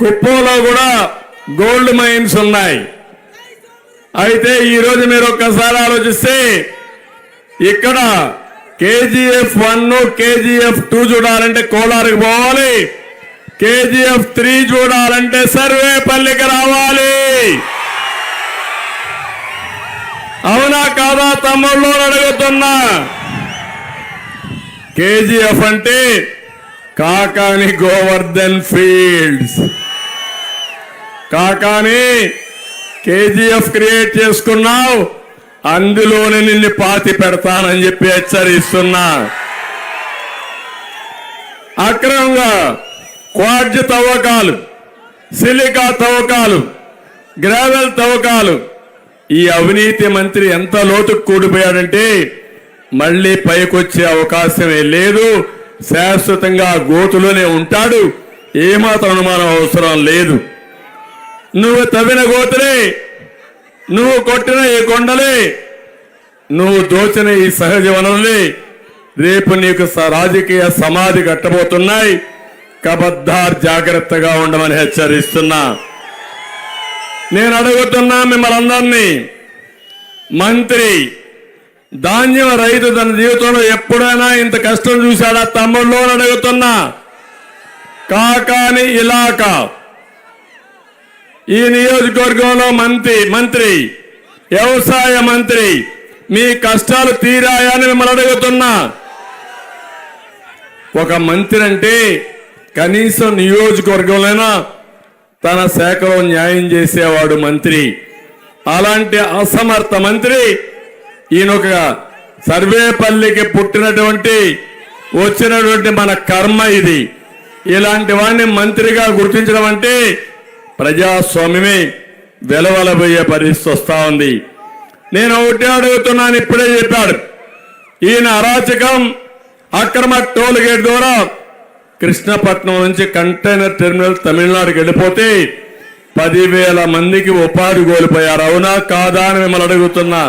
కుప్పంలో కూడా gold mines ఉన్నాయి. అయితే ఈరోజు మీరు ఒక్కసారి ఆలోచిస్తే ఇక్కడ కేజీఎఫ్ వన్ కేజీఎఫ్ టూ చూడాలంటే కోలారుకి పోవాలి. కేజీఎఫ్ త్రీ చూడాలంటే సర్వేపల్లికి రావాలి. అవునా కాదా తమ్ముళ్ళు అడుగుతున్నా. కేజీఎఫ్ అంటే Kakani Govardhan fields. Kakani KGF create చేసుకున్నావు. అందులోనే నిన్ను పాతి పెడతానని చెప్పి హెచ్చరిస్తున్నా. అక్రమంగా క్వాడ్జ్ తవ్వకాలు సిలికా తవ్వకాలు గ్రావెల్ తవ్వకాలు. ఈ అవినీతి మంత్రి ఎంత లోతుకు కూడిపోయాడంటే మళ్ళీ పైకొచ్చే అవకాశమే లేదు. శాశ్వతంగా గోతులోనే ఉంటాడు. ఏమాత్రం అనుమానం అవసరం లేదు. నువ్వు తవ్విన గోతులే నువ్వు కొట్టిన ఈ కొండలే నువ్వు దోచిన ఈ సహజ వనరులే రేపు నీకు రాజకీయ సమాధి కట్టబోతున్నాయి. కబద్దార్ జాగ్రత్తగా ఉండమని హెచ్చరిస్తున్నా. నేను అడుగుతున్నా మిమ్మల్ని అందరినీ మంత్రి ధాన్యం రైతు తన జీవితంలో ఎప్పుడైనా ఇంత కష్టం చూశాడా తమ్ముళ్ళు అడుగుతున్నా. కాకాని ఇలాకా. ఈ నియోజకవర్గంలో మంత్రి మంత్రి వ్యవసాయ మంత్రి మీ కష్టాలు తీరాయని మిమ్మల్ని అడుగుతున్నా. ఒక మంత్రి అంటే కనీసం నియోజకవర్గంలోనా తన శాఖలో న్యాయం చేసేవాడు మంత్రి. అలాంటి అసమర్థ మంత్రి ఈయన ఒక సర్వేపల్లికి పుట్టినటువంటి వచ్చినటువంటి మన కర్మ ఇది. ఇలాంటి వాడిని మంత్రిగా గుర్తించడం అంటే ప్రజాస్వామ్యమే వెలవలబోయే పరిస్థితి వస్తూ ఉంది. నేను ఒకటే అడుగుతున్నాను ఇప్పుడే చెప్పాడు. ఈయన అరాచకం అక్రమ టోల్ గేట్ ద్వారా కృష్ణపట్నం నుంచి కంటైనర్ టెర్మినల్ తమిళనాడుకి వెళ్ళిపోతే పదివేల మందికి ఉపాధి కోల్పోయారు. అవునా కాదా అని మిమ్మల్ని అడుగుతున్నా.